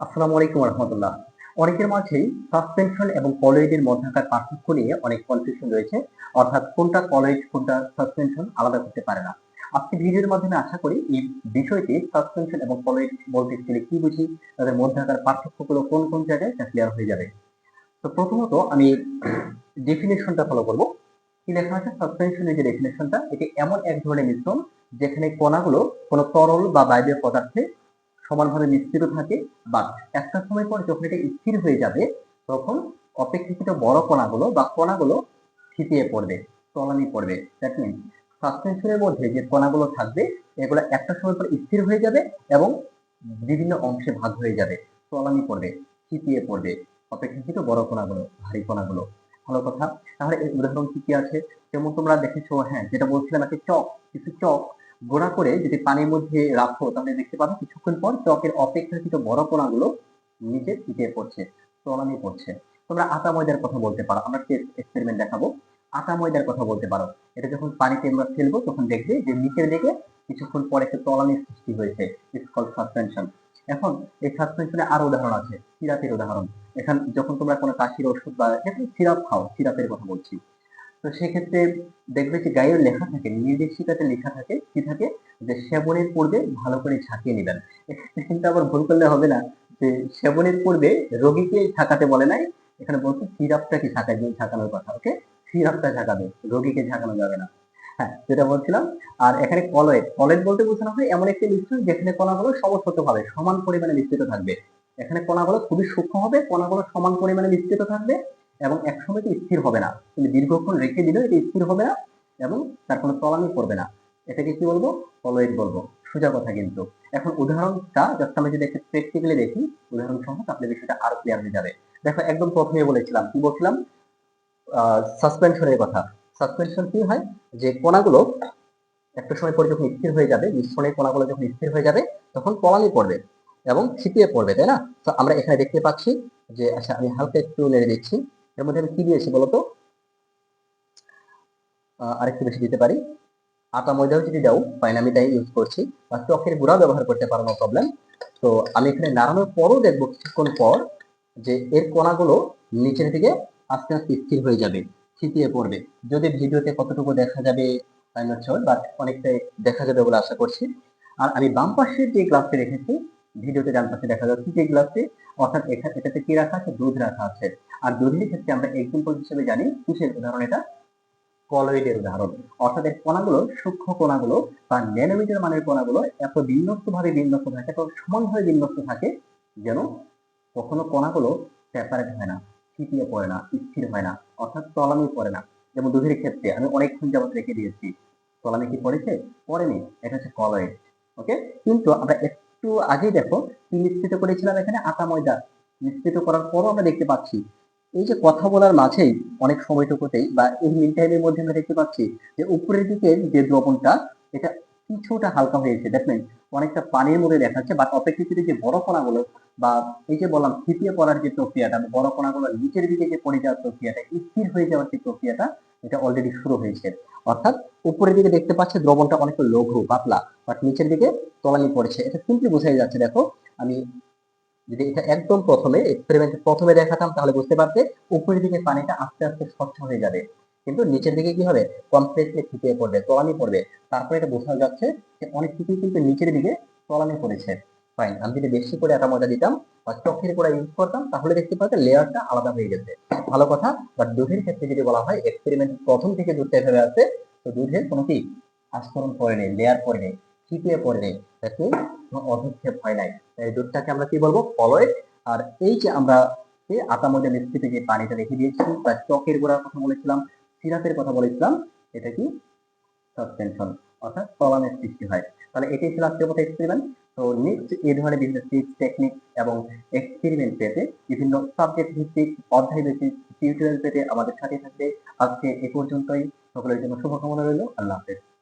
আসসালামু আলাইকুম রহমতুল্লাহ। অনেকের মাঝেই সাসপেনশন এবং কলয়েডের মধ্যকার পার্থক্য নিয়ে অনেক কনফিউশন রয়েছে। অর্থাৎ কোনটা কলয়েড কোনটা সাসপেনশন আলাদা করতে পারে না। আজকে ভিডিওর মাধ্যমে আশা করি এই বিষয়টি সাসপেনশন এবং কলয়েড বলতে গেলে কি বুঝি, তাদের মধ্যকার পার্থক্যগুলো কোন কোন জায়গায় তা ক্লিয়ার হয়ে যাবে। তো প্রথমত আমি ডেফিনেশনটা ফলো করব। কি লেখা আছে? সাসপেনশনের যে ডেফিনেশনটা এটি এমন এক ধরনের মিশ্রণ যেখানে কণাগুলো কোনো তরল বা বায়বীয় পদার্থে সমানভাবে মিশ্রিত থাকে বাট একটা সময় পর যখন এটা স্থির হয়ে যাবে, তখন অপেক্ষাকৃত বড় কণাগুলো বা কণাগুলো থিতিয়ে পড়বে, তলানি পড়বে। দ্যাট মিন সাসপেনশনের মধ্যে যে কণাগুলো থাকবে, এগুলো একটা সময় পর স্থির হয়ে যাবে এবং বিভিন্ন অংশে ভাগ হয়ে যাবে, তলানি পড়বে থিতিয়ে পড়বে অপেক্ষাকৃত বড় কণাগুলো, ভারী কণাগুলো। ভালো কথা। তাহলে এর উদাহরণ কি কি আছে? যেমন তোমরা দেখেছ হ্যাঁ যেটা বলছিলাম একটা চক, কিছু চক গোড়া করে যদি পানির মধ্যে রাখো, তাহলে দেখতে পাবে কিছুক্ষণ পর চকের অপেক্ষাকৃত বড় কণাগুলো নিচে ছিটিয়ে পড়ছে তলানি পড়ছে তোমরা আটা ময়দার কথা বলতে পারো। আমরা এক্সপেরিমেন্ট দেখাবো। আটা ময়দার কথা বলতে পারো। এটা যখন পানিতে আমরা ফেলব, তখন দেখবে যে নিচের দিকে কিছুক্ষণ পরে একটা তলানির সৃষ্টি হয়েছে ইটস কল সাসপেনশন এখন এই সাসপেনশনে আরও উদাহরণ আছে সিরাপের উদাহরণ। এখন যখন তোমরা কোনো কাশির ওষুধ বা সিরাপ খাও সিরাপের কথা বলছি। তো সেক্ষেত্রে দেখবে যে গায়ের লেখা থাকে, নির্দেশিকাতে লেখা থাকে, কি থাকে? যে সেবনের পূর্বে ভালো করে ঝাঁকিয়ে নেবেন। কিন্তু আবার ভুল করলে হবে না, যে সেবনের পূর্বে রোগীকে ঝাঁকাতে বলে নাই, এখানে বলছে সিরাপটা কি ঝাঁকায় ঝাঁকানোর কথা, ওকে? সিরাপটা ঝাঁকাবে, রোগীকে ঝাঁকানো যাবে না। হ্যাঁ যেটা বলছিলাম, আর এখানে কলয়েড কলয়েড বলতে বোঝানো হয় এমন একটি মিশ্রণ যেখানে কণাগুলো সমস্ত ভাবে, সমান পরিমাণে মিশ্রিত থাকবে। এখানে কণাগুলো খুবই সূক্ষ্ম হবে, কণাগুলো সমান পরিমাণে মিশ্রিত থাকবে এবং একসময় তো স্থির হবে না। তুমি দীর্ঘক্ষণ রেখে দিলেও এটা স্থির হবে না এবং তার কোনো তলানি করবে না। এটাকে কি বলব? কলয়েড বলব। সোজা কথা কিন্তু। এখন উদাহরণটা জাস্ট আমরা যদি একটা প্র্যাকটিক্যালি দেখি, উদাহরণ সহ তাহলে বিষয়টা আরও ক্লিয়ার হয়ে যাবে। দেখো, একদম প্রথমে বলেছিলাম, কি বলছিলাম? সাসপেনশনের কথা। সাসপেনশন কি হয়? যে কণাগুলো একটা সময় পরে যখন স্থির হয়ে যাবে মিশ্রণের কণাগুলো যখন স্থির হয়ে যাবে, তখন তলানি পড়বে এবং ছিটিয়ে পড়বে, তাই না? তো আমরা এখানে দেখতে পাচ্ছি যে আচ্ছা আমি হালকা একটু নেড়ে দিচ্ছি। এর মধ্যে আমি কি দিয়েছি বলতো? আরেকটু বেশি দিতে পারি। আটা ময়দাও যদি দাও ফাইন আমি তাই ইউজ করছি। বা চকের গুঁড়া ব্যবহার করতে পারো না প্রবলেম তো আমি এখানে নাড়ানোর পরও দেখব কিছুক্ষণ পর যে এর কণাগুলো নিচের দিকে আস্তে আস্তে স্থির হয়ে যাবে, ছিটিয়ে পড়বে। যদি ভিডিওতে কতটুকু দেখা যাবে বাট অনেকটাই দেখা যাবে বলে আশা করছি। আর আমি বাম পাশের যে গ্লাসটি রেখেছি ভিডিওতে ডান পাশে দেখা যাচ্ছে যে গ্লাসটি অর্থাৎ এখানে এটাতে কি রাখা আছে? দুধ রাখা আছে। আর দুধের ক্ষেত্রে আমরা এক্সাম্পল হিসেবে জানি, কিসের উদাহরণ এটা? কলয়েডের উদাহরণ। অর্থাৎ এর কণাগুলো, সূক্ষ্ম কণাগুলো বা ন্যানোমিটার মানের কণাগুলো এত বিন্যস্ত ভাবে বিন্যস্ত থাকে, এত সমানভাবে বিন্যস্ত থাকে যেন কখনো কণাগুলো সেপারেট হয় না, ছিটিয়ে পড়ে না, স্থির হয় না, অর্থাৎ তলামি পড়ে না। যেমন দুধের ক্ষেত্রে আমি অনেকক্ষণ যাবত রেখে দিয়েছি। তলামি কি পড়েছে? পড়েনি। এটা হচ্ছে কলয়েড। ওকে? কিন্তু আমরা একটু আগেই দেখো, কি মিশ্রিত করেছিলাম এখানে? আটা ময়দা। মিশ্রিত করার পরও আমরা দেখতে পাচ্ছি। এই যে কথা বলার মাঝেই অনেক সময়টুকুতেই বা এই মিন টাইমের মধ্যে আমরা দেখতে পাচ্ছি যে উপরের দিকে যে দ্রবণটা, এটা কিছুটা হালকা হয়েছে। দেখবেন অনেকটা পানির মধ্যে দেখাচ্ছে বা অপেক্ষাকৃত যে বড় কণাগুলো বা এই যে বললাম থিপিয়ে পড়ার যে প্রক্রিয়াটা বড় কণাগুলো নিচের দিকে যে পড়ে যাওয়ার প্রক্রিয়াটা, স্থির হয়ে যাওয়ার যে প্রক্রিয়াটা, এটা অলরেডি শুরু হয়েছে। অর্থাৎ উপরের দিকে দেখতে পাচ্ছে দ্রবণটা অনেকটা লঘু, পাতলা বাট নিচের দিকে তলানি পড়েছে। এটা সিম্পলি বোঝাই যাচ্ছে, দেখো, আমি যদি এটা একদম প্রথমে এক্সপেরিমেন্ট প্রথমে দেখাতাম, তাহলে বুঝতে পারতে উপরের দিকে পানিটা আস্তে আস্তে স্বচ্ছ হয়ে যাবে। কিন্তু নিচের দিকে কি হবে? কমপ্লিটলি থিতিয়ে পড়বে, তলানি পড়বে। তারপরে এটা বোঝা যাচ্ছে যে অনেক কিছুই কিন্তু নিচের দিকে তলানি পড়েছে। ফাইন আমি যদি বেশি করে একটা মজা দিতাম বা চোখের গোড়া ইউজ করতাম, তাহলে দেখতে পাতে লেয়ারটা আলাদা হয়ে গেছে। ভালো কথা বাট দুধের ক্ষেত্রে যদি বলা হয় এক্সপেরিমেন্ট প্রথম থেকে দুধটা এভাবে আছে, তো দুধের কোনো কি? আস্তরণ পড়ে নেই লেয়ার পড়ে নেই ছিটিয়ে পড়ে নেই, তাতে কোনো অধক্ষেপ হয় নাই। এই দুধটাকে আমরা কি বলব? ফলয়েড আর এই যে আমরা আটা মধ্যে মিশ্রিত যে পানিটা রেখে দিয়েছি, বা চকের গোড়ার কথা বলেছিলাম সিরাপের কথা বলেছিলাম, এটা কি? সাসপেনশন অর্থাৎ কলামের সৃষ্টি হয়। তাহলে এটাই ছিল আজকের মতো এক্সপেরিমেন্ট তো নেক্সট এ ধরনের বিভিন্ন টিপস টেকনিক এবং এক্সপেরিমেন্ট পেতে বিভিন্ন সাবজেক্ট ভিত্তিক অধ্যায় ভিত্তিক টিউটোরিয়াল পেতে আমাদের সাথে থাকবে। আজকে এ পর্যন্তই। সকলের জন্য শুভকামনা রইল। আল্লাহ হাফেজ।